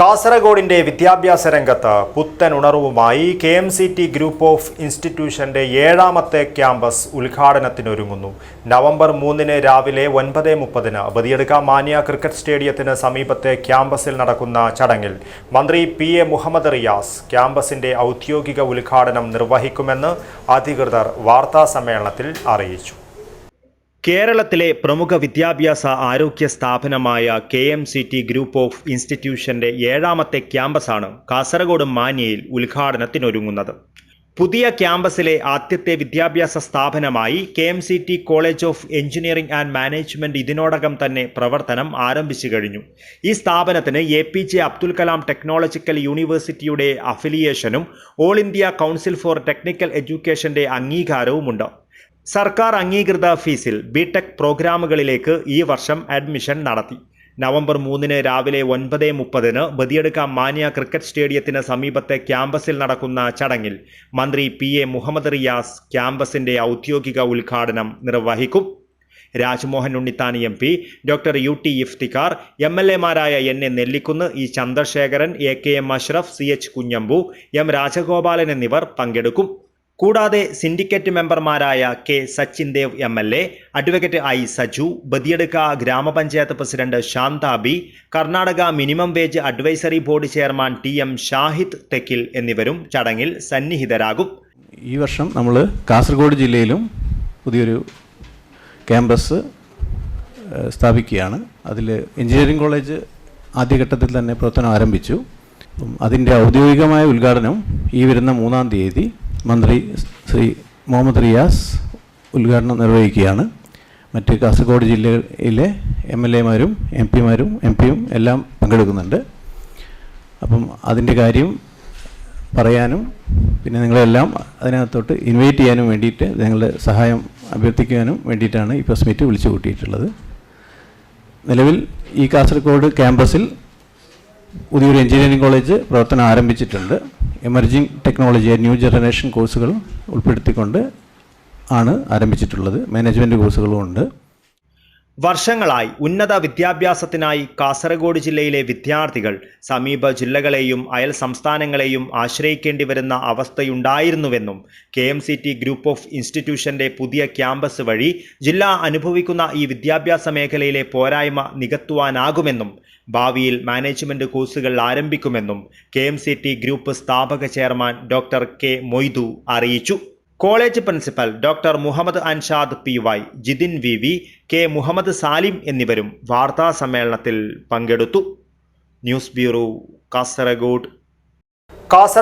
കാസർഗോഡിന്റെ വിദ്യാഭ്യാസ രംഗത്ത് പുത്തൻ ഉണർവുമായി K M C T group of ഇൻസ്റ്റിറ്റ്യൂഷന്റെ ഏഴാമത്തെ ക്യാമ്പസ് ഉദ്ഘാടനത്തിനൊരുങ്ങുന്നു. നവംബർ മൂന്നിന് രാവിലെ ഒൻപത് മുപ്പതിന് ബതിയെടുക്ക മാനിയ ക്രിക്കറ്റ് സ്റ്റേഡിയത്തിന് സമീപത്തെ ക്യാമ്പസിൽ നടക്കുന്ന ചടങ്ങിൽ മന്ത്രി പി എ മുഹമ്മദ് റിയാസ് ക്യാമ്പസിന്റെ ഔദ്യോഗിക ഉദ്ഘാടനം നിർവഹിക്കുമെന്ന് അധികൃതർ വാർത്താ സമ്മേളനത്തിൽ അറിയിച്ചു. കേരളത്തിലെ പ്രമുഖ വിദ്യാഭ്യാസ ആരോഗ്യ സ്ഥാപനമായ K M C T group of ഇൻസ്റ്റിറ്റ്യൂഷന്റെ ഏഴാമത്തെ ക്യാമ്പസാണ് കാസർഗോഡ് മാന്യയിൽ ഉദ്ഘാടനത്തിനൊരുങ്ങുന്നത്. പുതിയ ക്യാമ്പസിലെ ആദ്യത്തെ വിദ്യാഭ്യാസ സ്ഥാപനമായി K M C T college of engineering and management ഇതിനോടകം തന്നെ പ്രവർത്തനം ആരംഭിച്ചു കഴിഞ്ഞു. ഈ സ്ഥാപനത്തിന് A P J Abdul Kalam technological യൂണിവേഴ്സിറ്റിയുടെ അഫിലിയേഷനും all India council for technical എഡ്യൂക്കേഷന്റെ അംഗീകാരവുമുണ്ട്. സർക്കാർ അംഗീകൃത ഫീസിൽ ബിടെക് പ്രോഗ്രാമുകളിലേക്ക് ഈ വർഷം അഡ്മിഷൻ നടത്തി. നവംബർ മൂന്നിന് രാവിലെ ഒൻപത് മുപ്പതിന് ബദിയടുക്ക മാനിയ ക്രിക്കറ്റ് സ്റ്റേഡിയത്തിന് സമീപത്തെ ക്യാമ്പസിൽ നടക്കുന്ന ചടങ്ങിൽ മന്ത്രി പി എ മുഹമ്മദ് റിയാസ് ക്യാമ്പസിന്റെ ഔദ്യോഗിക ഉദ്ഘാടനം നിർവഹിക്കും. Rajmohan Unnithan M P doctor U T Iftikhar M L എമാരായ N A Nellikunnu E Chandrasekharan A K M Ashraf C H Kunhambu M Rajagopalan എന്നിവർ പങ്കെടുക്കും. കൂടാതെ സിൻഡിക്കേറ്റ് മെമ്പർമാരായ K Sachin Dev M L A advocate I Saju Badiyadka ഗ്രാമപഞ്ചായത്ത് president Shanthabi Karnataka minimum wage advisory board chairman T M Shahid Thekkil എന്നിവരും ചടങ്ങിൽ സന്നിഹിതരാകും. ഈ വർഷം നമ്മൾ കാസർഗോഡ് ജില്ലയിലും പുതിയൊരു ക്യാമ്പസ് സ്ഥാപിക്കുകയാണ്. അതിൽ എഞ്ചിനീയറിംഗ് കോളേജ് ആദ്യഘട്ടത്തിൽ തന്നെ പ്രവർത്തനം ആരംഭിച്ചു. അതിന്റെ ഔദ്യോഗികമായ ഉദ്ഘാടനം ഈ വരുന്ന മൂന്നാം തീയതി മന്ത്രി ശ്രീ മുഹമ്മദ് റിയാസ് ഉദ്ഘാടനം നിർവഹിക്കുകയാണ്. മറ്റ് കാസർഗോഡ് ജില്ലയിലെ എം എൽ എമാരും എം പിമാരും എം പിയും എല്ലാം പങ്കെടുക്കുന്നുണ്ട്. അപ്പം അതിന്റെ കാര്യം പറയാനും പിന്നെ നിങ്ങളെല്ലാം അതിനകത്തോട്ട് ഇൻവൈറ്റ് ചെയ്യാനും വേണ്ടിയിട്ട് നിങ്ങളുടെ സഹായം അഭ്യർത്ഥിക്കാനും വേണ്ടിയിട്ടാണ് ഈ പ്രസ് മീറ്റ് വിളിച്ചു കൂട്ടിയിട്ടുള്ളത്. നിലവിൽ ഈ കാസർഗോഡ് ക്യാമ്പസിൽ പുതിയൊരു എഞ്ചിനീയറിംഗ് കോളേജ് പ്രവർത്തനം ആരംഭിച്ചിട്ടുണ്ട്. എമർജിംഗ് ടെക്നോളജി ന്യൂ ജനറേഷൻ കോഴ്സുകൾ ഉൾപ്പെടുത്തിക്കൊണ്ട് ആണ് ആരംഭിച്ചിട്ടുള്ളത്. മാനേജ്മെന്റ് കോഴ്സുകളും ഉണ്ട്. വർഷങ്ങളായി ഉന്നത വിദ്യാഭ്യാസത്തിനായി കാസർഗോഡ് ജില്ലയിലെ വിദ്യാർത്ഥികൾ സമീപ ജില്ലകളെയും അയൽ സംസ്ഥാനങ്ങളെയും ആശ്രയിക്കേണ്ടി വരുന്ന അവസ്ഥയുണ്ടായിരുന്നുവെന്നും K M C T group of ഇൻസ്റ്റിറ്റ്യൂഷന്റെ പുതിയ ക്യാമ്പസ് വഴി ജില്ല അനുഭവിക്കുന്ന ഈ വിദ്യാഭ്യാസ മേഖലയിലെ പോരായ്മ നികത്തുവാനാകുമെന്നും ഭാവിയിൽ മാനേജ്മെന്റ് കോഴ്സുകൾ ആരംഭിക്കുമെന്നും കെ ഗ്രൂപ്പ് സ്ഥാപക ചെയർമാൻ ഡോക്ടർ കെ മൊയ്തു അറിയിച്ചു. College principal doctor Muhammad Anshad P Y Jithin V V K Muhammad Salim എന്നിവരും വാർത്താ സമ്മേളനത്തിൽ പങ്കെടുത്തു. News bureau Kasaragod.